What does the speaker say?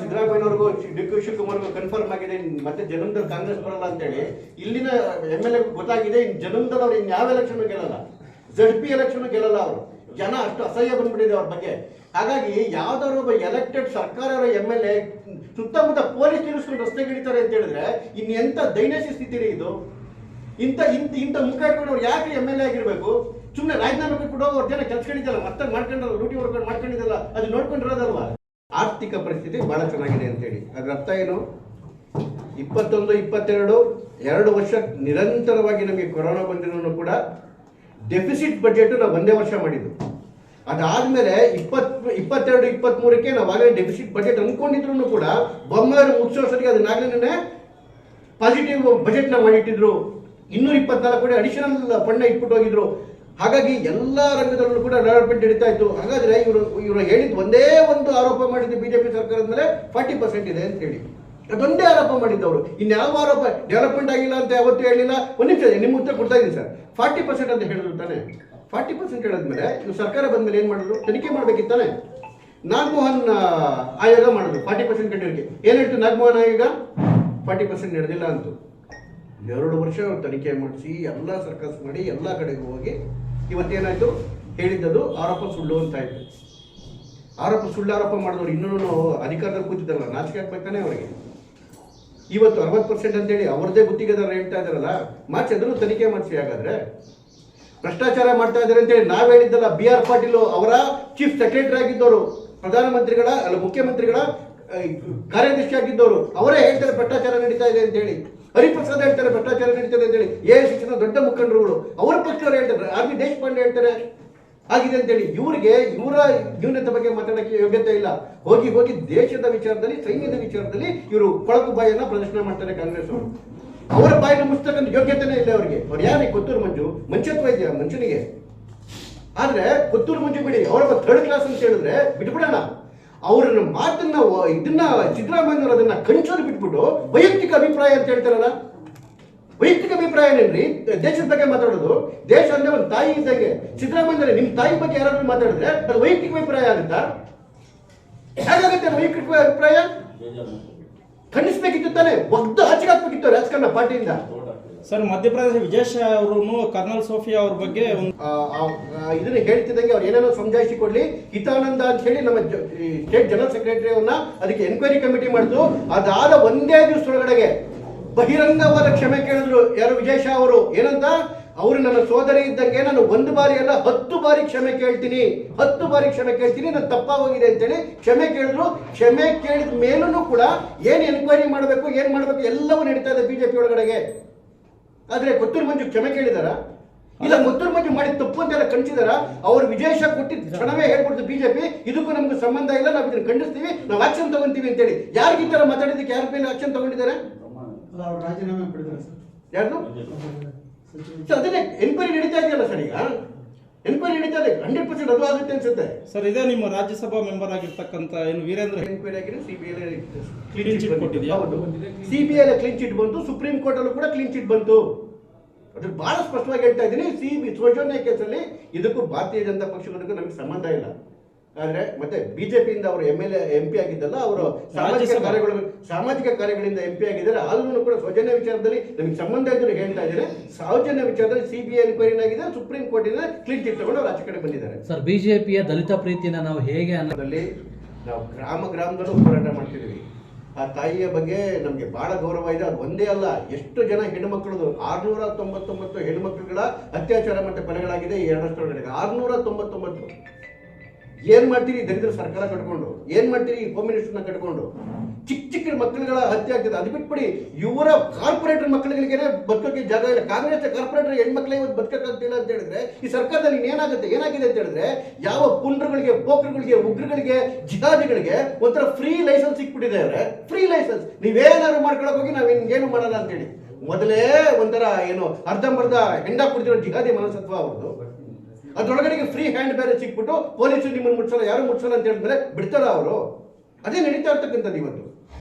ಸಿದ್ದರಾಮಯ್ಯನವ್ರಿಗೂ D K ಶಿವಕುಮಾರ್ಗೂ confirm ಆಗಿದೆ ಮತ್ತೆ ಜನಮದಲ್ಲಿ ಕಾಂಗ್ರೆಸ್ ಬರಲ್ಲ ಅಂತೇಳಿ. ಇಲ್ಲಿನ ಎಂ ಎಲ್ ಎ ಗೊತ್ತಾಗಿದೆ, ಇನ್ ಜನಮದಲ್ಲಿ ಅವ್ರು ಇನ್ಯಾವ ಎಲೆಕ್ಷನ್ ಗೆಲ್ಲಲ್ಲ. ಝಡ್ ಪಿ ಎಲೆಕ್ಷನ್ ಗೆಲ್ಲಲ್ಲ ಅವರು. ಜನ ಅಷ್ಟು ಅಸಹ್ಯ ಬಂದ್ಬಿಟ್ಟಿದೆ ಅವ್ರ ಬಗ್ಗೆ. ಹಾಗಾಗಿ ಯಾವ್ದಾದ್ರು ಒಬ್ಬ ಎಲೆಕ್ಟೆಡ್ ಸರ್ಕಾರ ಎಂ ಎಲ್ ಎ ಸುತ್ತಮುತ್ತ ಪೊಲೀಸ್ ನಿಲ್ಲಿಸ್ಕೊಂಡು ರಸ್ತೆ ಹಿಡಿತಾರೆ ಅಂತ ಹೇಳಿದ್ರೆ ಇನ್ ಎಂತ ದೈನಸಿ ಸ್ಥಿತಿ ರೀ ಇದು ಇಂಥ ಇಂಥ ಇಂಥ ಅವ್ರು ಯಾಕೆ ಎಂ ಎಲ್ ಎ ಆಗಿರ್ಬೇಕು? ಸುಮ್ಮನೆ ರಾಜೀನಾಮೆ ಕೊಟ್ಟು ಅವ್ರ ಜನ ಕೆಲ್ಸಗಳಿದ್ದಲ್ಲ ಮತ್ತೆ ಮಾಡ್ಕೊಂಡಲ್ಲ ಲೂಟಿ ವರ್ಕ್ ಮಾಡ್ಕೊಂಡಿದ್ದಲ್ಲ, ಅದು ನೋಡ್ಕೊಂಡಿರೋದಲ್ವಾ? ಆರ್ಥಿಕ ಪರಿಸ್ಥಿತಿ ಬಹಳ ಚೆನ್ನಾಗಿದೆ ಅಂತೇಳಿ. ಅದರ ಅರ್ಥ ಏನು? ಇಪ್ಪತ್ತೊಂದು, ಇಪ್ಪತ್ತೆರಡು, ಎರಡು ವರ್ಷ ನಿರಂತರವಾಗಿ ನಮಗೆ ಕೊರೋನಾ ಬಂದಿರೋನು ಕೂಡ ಡೆಫಿಸಿಟ್ ಬಜೆಟ್ ನಾವು ಒಂದೇ ವರ್ಷ ಮಾಡಿದ್ದು ಅದಾದ್ಮೇಲೆ ಇಪ್ಪತ್, ಇಪ್ಪತ್ತೆರಡು, ಇಪ್ಪತ್ಮೂರಕ್ಕೆ ನಾವು ಆಗಲೇ ಡೆಫಿಸಿಟ್ ಬಜೆಟ್ ಅಂದ್ಕೊಂಡಿದ್ರು ಕೂಡ ಬೊಮ್ಮಾರು ಮುಗಿಸೋಷ್ಟರಿಗೆ ಅದನ್ನಾಗಲೇ ಪಾಸಿಟಿವ್ ಬಜೆಟ್ನ ಮಾಡಿಟ್ಟಿದ್ರು. ಇನ್ನೂರ ಇಪ್ಪತ್ನಾಲ್ಕು ಕೋಟಿ ಅಡಿಷನಲ್ ಫಂಡ್ ಇಟ್ಬಿಟ್ಟು ಹೋಗಿದ್ರು. ಹಾಗಾಗಿ ಎಲ್ಲ ರಂಗದಲ್ಲೂ ಕೂಡ ಡೆವಲಪ್ಮೆಂಟ್ ನಡೀತಾ ಇತ್ತು. ಹಾಗಾದ್ರೆ ಇವರು ಇವರು ಹೇಳಿದ್ದು ಒಂದೇ ಒಂದು ಆರೋಪ ಮಾಡಿದ್ದು ಬಿಜೆಪಿ ಸರ್ಕಾರದ ಮೇಲೆ ಫಾರ್ಟಿ ಪರ್ಸೆಂಟ್ ಇದೆ ಅಂತ ಹೇಳಿ. ಅದೊಂದೇ ಆರೋಪ ಮಾಡಿದ್ದವರು. ಇನ್ಯಾವ ಆರೋಪ ಡೆವಲಪ್ಮೆಂಟ್ ಆಗಿಲ್ಲ ಅಂತ ಯಾವತ್ತೂ ಹೇಳಿಲ್ಲ. ಒಂದು ನಿಮಿಷ ನಿಮ್ಮ ಉತ್ತರ ಕೊಡ್ತಾ ಇದ್ದೀನಿ ಸರ್. ಫಾರ್ಟಿ ಪರ್ಸೆಂಟ್ ಅಂತ ಹೇಳಿದ್ರು ತಾನೆ. ಫಾರ್ಟಿ ಪರ್ಸೆಂಟ್ ಹೇಳಿದ್ಮೇಲೆ ಇವ್ರು ಸರ್ಕಾರ ಬಂದ್ಮೇಲೆ ಏನು ಮಾಡಿದ್ರು? ತನಿಖೆ ಮಾಡ್ಬೇಕಿತ್ತಾನೆ ನಾಗಮೋಹನ್ ಆಯೋಗ ಮಾಡಿದ್ರು ಫಾರ್ಟಿ ಪರ್ಸೆಂಟ್ ಕಟ್ಟಿರೋಕೆ. ಏನು ಹೇಳ್ತು ನಾಗಮೋಹನ್ ಆಯೋಗ? ಫಾರ್ಟಿ ಪರ್ಸೆಂಟ್ ನಡೆದಿಲ್ಲ ಅಂತ. ಎರಡು ವರ್ಷ ತನಿಖೆ ಮಾಡಿಸಿ, ಎಲ್ಲ ಸರ್ಕಸ್ ಮಾಡಿ, ಎಲ್ಲ ಕಡೆಗೂ ಹೋಗಿ ಇವತ್ತೇನಾಯ್ತು? ಹೇಳಿದ್ದದು ಆರೋಪ ಸುಳ್ಳು ಅಂತ ಆಯ್ತು. ಆರೋಪ ಸುಳ್ಳು ಆರೋಪ ಮಾಡಿದವ್ರು ಇನ್ನೂ ಅಧಿಕಾರದಲ್ಲಿ ಕೂತಿದ್ದಾರಲ್ಲ ನಾಚಿಕೆ ಆಗ್ಬೇಕಾನೆ ಅವರಿಗೆ? ಇವತ್ತು ಅರವತ್ತು ಪರ್ಸೆಂಟ್ ಅಂತೇಳಿ ಅವ್ರದ್ದೇ ಗುತ್ತಿಗೆದಾರ ಹೇಳ್ತಾ ಇದಾರಲ್ಲ ಮಾರ್ಚ್ ಅದನ್ನು ತನಿಖೆ ಮಾಡಿಸಿ ಹಾಗಾದ್ರೆ? ಭ್ರಷ್ಟಾಚಾರ ಮಾಡ್ತಾ ಇದ್ದಾರೆ ಅಂತೇಳಿ ನಾವು ಹೇಳಿದ್ದಲ್ಲ ಬಿ ಆರ್ ಪಾಟೀಲ್ ಅವರ ಚೀಫ್ ಸೆಕ್ರೆಟರಿ ಆಗಿದ್ದವರು, ಪ್ರಧಾನಮಂತ್ರಿಗಳ, ಅಲ್ಲ ಮುಖ್ಯಮಂತ್ರಿಗಳ ಆ, ಕಾರ್ಯದರ್ಶಿ ಆಗಿದ್ದವರು ಅವರೇ ಹೇಳ್ತಾರೆ ಭ್ರಷ್ಟಾಚಾರ ನಡೀತಾ ಇದೆ ಅಂತ ಹೇಳಿ. ಹರಿಪ್ರಸಾದ್ ಹೇಳ್ತಾರೆ ಭ್ರಷ್ಟಾಚಾರ ನಡೀತದೆ ಅಂತ ಹೇಳಿ. ಎ ಶಿಕ್ಷಣ ದೊಡ್ಡ ಮುಖಂಡರುಗಳು ಅವರ ಪಕ್ಷದವರು ಹೇಳ್ತಾರೆ ಆರ್ ಬಿ ದೇಶಪಾಂಡೆ ಹೇಳ್ತಾರೆ ಆಗಿದೆ ಅಂತೇಳಿ ಇವರಿಗೆ ಇವರ ನ್ಯೂನತೆ ಬಗ್ಗೆ ಮಾತಾಡೋಕ್ಕೆ ಯೋಗ್ಯತೆ ಇಲ್ಲ. ಹೋಗಿ ಹೋಗಿ ದೇಶದ ವಿಚಾರದಲ್ಲಿ ಸೈನ್ಯದ ವಿಚಾರದಲ್ಲಿ ಇವರು ಕೊಳಕು ಬಾಯನ್ನ ಪ್ರದರ್ಶನ ಮಾಡ್ತಾರೆ ಕಾಂಗ್ರೆಸ್ ಅವರು. ಅವರ ಬಾಯಿನ ಮುಚ್ಚತಕ್ಕಂಥ ಯೋಗ್ಯತೆನೇ ಇಲ್ಲ ಅವರಿಗೆ. ಅವ್ರು ಯಾರಿಗೆ ಕೊತ್ತೂರು ಮಂಜು ಮಂಚತ್ವ ಇದೆಯಾ ಮನುಷ್ಯನಿಗೆ ಆದ್ರೆ ಕೊತ್ತೂರು ಮಂಜು ಬಿಡಿ ಅವ್ರ ಥರ್ಡ್ ಕ್ಲಾಸ್ ಅಂತ ಹೇಳಿದ್ರೆ ಬಿಟ್ಬಿಡೋಣ. ಅವ್ರನ್ನ ಮಾತನ್ನ ಇದನ್ನ ಸಿದ್ದರಾಮಯ್ಯವರು ಅದನ್ನ ಕಂಚೋರು ಬಿಟ್ಬಿಟ್ಟು ವೈಯಕ್ತಿಕ ಅಭಿಪ್ರಾಯ ಅಂತ ಹೇಳ್ತಾರಲ್ಲ? ವೈಯಕ್ತಿಕ ಅಭಿಪ್ರಾಯ ಏನ್ರಿ? ದೇಶದ ಬಗ್ಗೆ ಮಾತಾಡೋದು. ದೇಶ ಅಂದ್ರೆ ಒಂದು ತಾಯಿ ಇದ್ದಂಗೆ. ಸಿದ್ದರಾಮಯ್ಯ ನಿಮ್ ತಾಯಿ ಬಗ್ಗೆ ಯಾರಾದ್ರೂ ಮಾತಾಡಿದ್ರೆ ಅದು ವೈಯಕ್ತಿಕ ಅಭಿಪ್ರಾಯ ಆಗುತ್ತಾ? ಹೇಗಾಗುತ್ತೆ ವೈಯಕ್ತಿಕ ಅಭಿಪ್ರಾಯ? ಖಂಡಿಸ್ಬೇಕಿತ್ತು ತಾನೆ. ಒಗ್ದು ಆಚೆಗೆ ಹಾಕ್ಬೇಕಿತ್ತು ರಾಜಕಾರಣ ಪಾರ್ಟಿಯಿಂದ. ಸರ್ ಮಧ್ಯಪ್ರದೇಶ ವಿಜೇಶ್ ಅವರು ಕರ್ನಲ್ ಸೋಫಿಯಾ ಅವ್ರ ಬಗ್ಗೆ ಇದನ್ನ ಹೇಳ್ತಿದ್ದಂಗೆ ಅವ್ರು ಏನೇನೋ ಸಮಜಾಯಿಸಿ ಕೊಡ್ಲಿ. ಹಿತಾನಂದ ಅಂತ ಹೇಳಿ ನಮ್ಮ ಸ್ಟೇಟ್ ಜನರಲ್ ಸೆಕ್ರೆಟರಿ ಅವ್ರನ್ನ ಅದಕ್ಕೆ ಎನ್ಕ್ವೈರಿ ಕಮಿಟಿ ಮಾಡಿದ್ರು ಅದಾದ ಒಂದೇ ದಿವಸದೊಳಗಡೆಗೆ ಬಹಿರಂಗವಾದ ಕ್ಷಮೆ ಕೇಳಿದ್ರು ಯಾರು ವಿಜಯ್ ಶಾ ಅವರು? ಏನಂತ? ಅವರು ನನ್ನ ಸೋದರಿ ಇದ್ದಂಗೆ ನಾನು ಒಂದು ಬಾರಿ ಅಲ್ಲ ಹತ್ತು ಬಾರಿ ಕ್ಷಮೆ ಕೇಳ್ತೀನಿ. ಹತ್ತು ಬಾರಿ ಕ್ಷಮೆ ಕೇಳ್ತೀನಿ ನಾನು ತಪ್ಪಾಗೋಗಿದೆ ಅಂತೇಳಿ ಕ್ಷಮೆ ಕೇಳಿದ್ರು. ಕ್ಷಮೆ ಕೇಳಿದ ಮೇಲೂ ಕೂಡ ಏನು ಎನ್ಕ್ವೈರಿ ಮಾಡಬೇಕು ಏನು ಮಾಡಬೇಕು ಎಲ್ಲವೂ ನಡೀತಾ ಇದೆ ಬಿಜೆಪಿ ಒಳಗಡೆಗೆ. ಆದ್ರೆ ಕೊತ್ತೂರು ಮಂಜು ಕ್ಷಮೆ ಕೇಳಿದಾರ? ಇಲ್ಲ ಕೊತ್ತೂರು ಮಂಜು ಮಾಡಿದ ತಪ್ಪು ಅಂತೆಲ್ಲ ಕಣ್ಸಿದಾರ ಅವ್ರು ವಿಜಯಶ ಕೊಟ್ಟಿದ್ದ ಕ್ಷಣವೇ ಹೇಳ್ಬಿಡ್ತು ಬಿಜೆಪಿ. ಇದಕ್ಕೂ ನಮ್ಗೆ ಸಂಬಂಧ ಇಲ್ಲ ನಾವು ಇದನ್ನ ಖಂಡಿಸ್ತೀವಿ ನಾವು ಆಕ್ಷನ್ ತಗೊಂತೀವಿ ಅಂತೇಳಿ. ಯಾರಿಗೆ ಈ ತರ ಮಾತಾಡಿದಕ್ಕೆ ಯಾರ ಮೇಲೆ ಆಕ್ಷನ್ ತಗೊಂಡಿದ್ದಾರೆ? ರಾಜೀನಾಮೆ ಯಾರು ಅದನ್ನೇ ಎನ್ಕ್ವೈರಿ ನಡೀತಾ ಇದೆಯಲ್ಲ ಸರ್ ಈಗ? ಎನ್ಕ್ವೈರಿ ನಡೀತಾ ಇದೆ. ಹಂಡ್ರೆಡ್ ಪರ್ಸೆಂಟ್ ಅದು ಆಗುತ್ತೆ ಅನ್ಸುತ್ತೆ. ಸರ್ ಇದೇ ನಿಮ್ಮ ರಾಜ್ಯಸಭಾ ಮೆಂಬರ್ ಆಗಿರ್ತಕ್ಕಂಥ ಏನು ವೀರೇಂದ್ರ? ಎನ್ಕ್ವೈರಿ ಆಗಿದೆ ಸಿಬಿಐ Clean chit ಹೌದು ಸಿಬಿಐ ಕ್ಲೀನ್ ಚಿಟ್ ಬಂತು ಸುಪ್ರೀಂ ಕೋರ್ಟ್ ಅಲ್ಲೂ ಕೂಡ ಕ್ಲೀನ್ ಚಿಟ್ ಬಂತು. ಅದ್ರ ಬಹಳ ಸ್ಪಷ್ಟವಾಗಿ ಹೇಳ್ತಾ ಇದ್ದೀನಿ. ಸಿ ಬಿ ಸೌಜನ್ಯ ಕೇಸಲ್ಲಿ ಇದಕ್ಕೂ ಭಾರತೀಯ ಜನತಾ ಪಕ್ಷಗಳಿಗೂ ನಮಗೆ ಸಂಬಂಧ ಇಲ್ಲ. ಆದ್ರೆ ಮತ್ತೆ ಬಿಜೆಪಿಯಿಂದ ಅವರು ಎಂ ಎಲ್ ಎ ಪಿ ಆಗಿದ್ದಲ್ಲ ಅವರು ಸಾಮಾಜಿಕ. ಕಾರ್ಯಗಳು ಸಾಮಾಜಿಕ ಕಾರ್ಯಗಳಿಂದ ಎಂ ಪಿ ಆಗಿದ್ದಾರೆ. ಆದ್ರೂ ಕೂಡ ಸೌಜನ್ಯ ವಿಚಾರದಲ್ಲಿ ನಮಗೆ ಸಂಬಂಧ ಇದ್ರು ಹೇಳ್ತಾ ಇದ್ದಾರೆ ಸೌಜನ್ಯ ವಿಚಾರದಲ್ಲಿ ಸಿಬಿಐ ಎನ್ಕ್ವೈರಿ ಆಗಿದೆ ಸುಪ್ರೀಂ ಕೋರ್ಟಿನ ಕ್ಲೀನ್ ಚಿಟ್ ತಗೊಂಡು ಅವ್ರು ಆಚೆ ಕಡೆ ಬಂದಿದ್ದಾರೆ. ಸರ್ ಬಿಜೆಪಿಯ ದಲಿತ ಪ್ರೀತಿನ ನಾವು ಹೇಗೆ ಅನ್ನೋದ್ರಲ್ಲಿ ನಾವು ಗ್ರಾಮ ಗ್ರಾಮದಲ್ಲೂ ಹೋರಾಟ ಮಾಡ್ತಿದ್ದೀವಿ. ಆ ತಾಯಿಯ ಬಗ್ಗೆ ನಮಗೆ ಬಹಳ ಗೌರವ ಇದೆ. ಅದು ಒಂದೇ ಅಲ್ಲ ಎಷ್ಟು ಜನ ಹೆಣ್ಮಕ್ಳದು? ಆರ್ನೂರ ತೊಂಬತ್ತೊಂಬತ್ತು ಹೆಣ್ಮಕ್ಳುಗಳ ಅತ್ಯಾಚಾರ ಮತ್ತೆ ಕೊಲೆಗಳಾಗಿದೆ ಈ ಎರಡು ವರ್ಷದೊಳಗಡೆ ಆರ್ನೂರ ತೊಂಬತ್ತೊಂಬತ್ತು ಏನ್ ಮಾಡ್ತೀರಿ? ದರಿದ್ರ ಸರ್ಕಾರ ಕಟ್ಕೊಂಡು, ಏನ್ ಮಾಡ್ತೀರಿ? ಹೋಮ್ ಮಿನಿಸ್ಟರ್ನ ಕಟ್ಕೊಂಡು. ಚಿಕ್ಕ ಚಿಕ್ಕ ಮಕ್ಕಳುಗಳ ಹತ್ಯೆ ಆಗ್ತದೆ. ಅದು ಬಿಟ್ಬಿಡಿ. ಇವರ ಕಾರ್ಪೊರೇಟರ್ ಮಕ್ಕಳಿಗೆ ಬದುಕೋಕೆ ಜಾಗ ಇಲ್ಲ. ಕಾಂಗ್ರೆಸ್ ಕಾರ್ಪೊರೇಟರ್ ಹೆಣ್ಮಕ್ಳಿಗೆ ಇವತ್ತು ಬದುಕಕ್ಕಾಗ್ತಿಲ್ಲ ಅಂತ ಹೇಳಿದ್ರೆ, ಈ ಸರ್ಕಾರದಲ್ಲಿ ಏನಾಗುತ್ತೆ ಏನಾಗಿದೆ ಅಂತ ಹೇಳಿದ್ರೆ, ಯಾವ ಪುಂಡ್ರಗಳಿಗೆ ಪೋಕ್ರಗಳಿಗೆ ಉಗ್ರಗಳಿಗೆ, ಜಿಹಾದಿಗಳಿಗೆ ಒಂಥರ ಫ್ರೀ ಲೈಸೆನ್ಸ್ ಸಿಕ್ಬಿಟ್ಟಿದೆ ಅವ್ರೆ. ಫ್ರೀ ಲೈಸೆನ್ಸ್ ನೀವೇನಾದ್ರು ಮಾಡ್ಕೊಳಕ್ ಹೋಗಿ ನಾವ್ ಏನು ಮಾಡಲ್ಲ ಅಂತೇಳಿ ಮೊದಲೇ ಒಂಥರ ಏನು ಅರ್ಧಂಬರ್ಧ ಹೆಂಡ ಕುಡಿದಿರೋ ಜಿಹಾದಿ ಮನಸತ್ವ ಅವ್ರದ್ದು ಅದ್ರೊಳಗಡೆಗೆ ಫ್ರೀ ಹ್ಯಾಂಡ್ ಬೇರೆ ಸಿಕ್ಬಿಟ್ಟು ಪೊಲೀಸರು ನಿಮ್ಮನ್ನು ಮುಟ್ಸಲ್ಲ, ಯಾರು ಮುಟ್ಸಲ್ಲ ಅಂತ ಹೇಳಿದ್ರೆ ಬಿಡ್ತಾರ ಅವರು? ಅದೇ ನಡೀತಾ ಇರ್ತಕ್ಕಂಥದ್ದು ಇವತ್ತು.